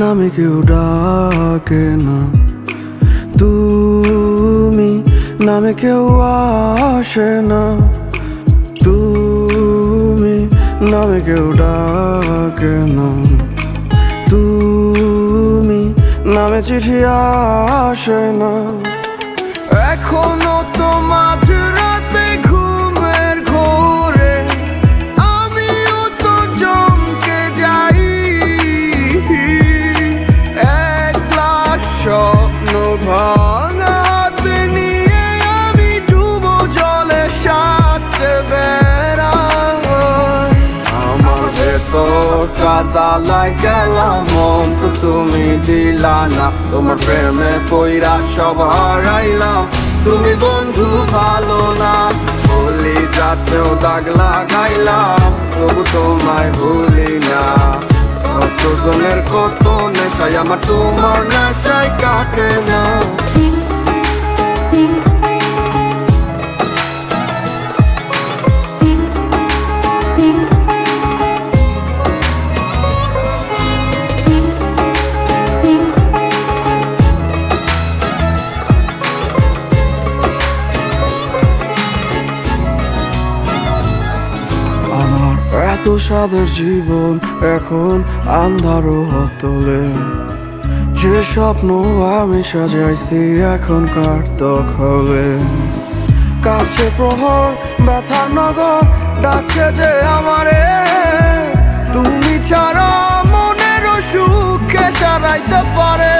নামে কেউ ডাকে না। তুমি নামে কেউ আসে না। তুমি নামে কেউ ডাকে না। তুমি নামে চিঠি আসে না। এখনও তো মাঝরাতে কাজালায় গেলাম তো তুমি দিলা না। তোমার প্রেমে পইরা সব হারাইলাম তুমি বন্ধু ভালো না, বলি যাতেও দাগ লাগাইলাম তবু তোমায় ভুলি না। কতজনের কত নেশায়, আমার তোমার নেশায় কাটে না। এত সাদের জীবন এখন আন্ধারও হতলে যে স্বপ্ন আমি সাজাইছি এখন কার দখলে? কাছে প্রহর, ব্যথার নগর, ডাকছে যে আমারে। তুমি ছাড়া মনের সুখে সারাইতে পারে।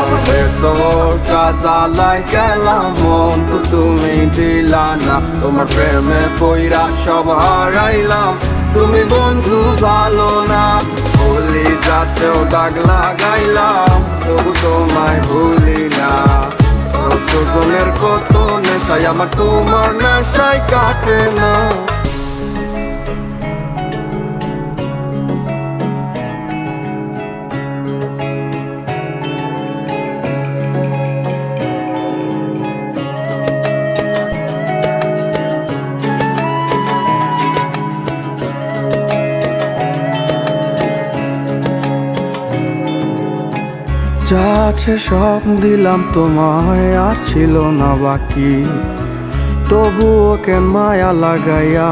আমার ভেতর কাজালায় গেলাম মন তো তুমি দিলা না। তোমার প্রেমে পইরা সব হারাইলাম। তুমি বন্ধু ভালো না। বলি যাতেও দাগ লাগাইলাম, তবু তোমায় ভুলি না। কতজনের কত নেশায়, আমার তোমার নেশায় কাটে না। যা আছে সব দিলাম তোমায়, আর ছিল না বাকি। তবুও কেন মায়া লাগাইয়া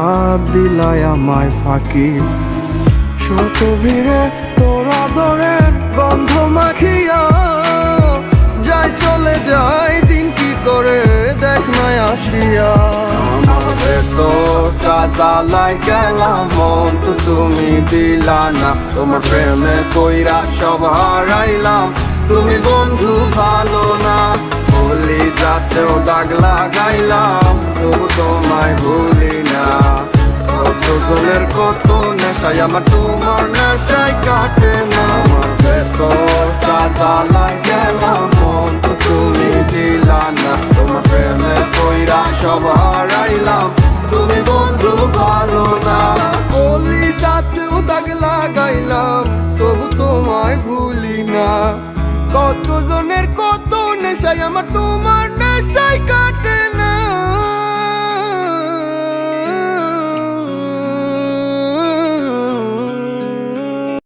দিলাই আমায় ফাঁকি? শত ভিড়ে তোরা দরের গন্ধ মাখিয়া যাই চলে যাই, দিন কি করে দেখ নাই আসিয়া। আমাদের তো কাজালাই গেলাম তুমি দিলা না। তোমার প্রেমে কইরা সব হারাইলাম। তুমি বন্ধু ভালো না। বলি যাতেও দাগ লাগাইলাম, তবু তোমায় ভুলি না। কতজনের কত নেশায়, আমার তোমার নেশায় কাটে না। আমার ভেতর কাজালায় গেলাম মন, তো তুমি দিলা না। তোমার প্রেমে কইরা সব হারাইলাম, তুমি বন্ধু ভালো না। বলি যাতেও দাগ লাগাইলাম, তবু তোমায় ভুলি না। কতজনের কত নেশায়? আমার তোমার নেশায় কাটে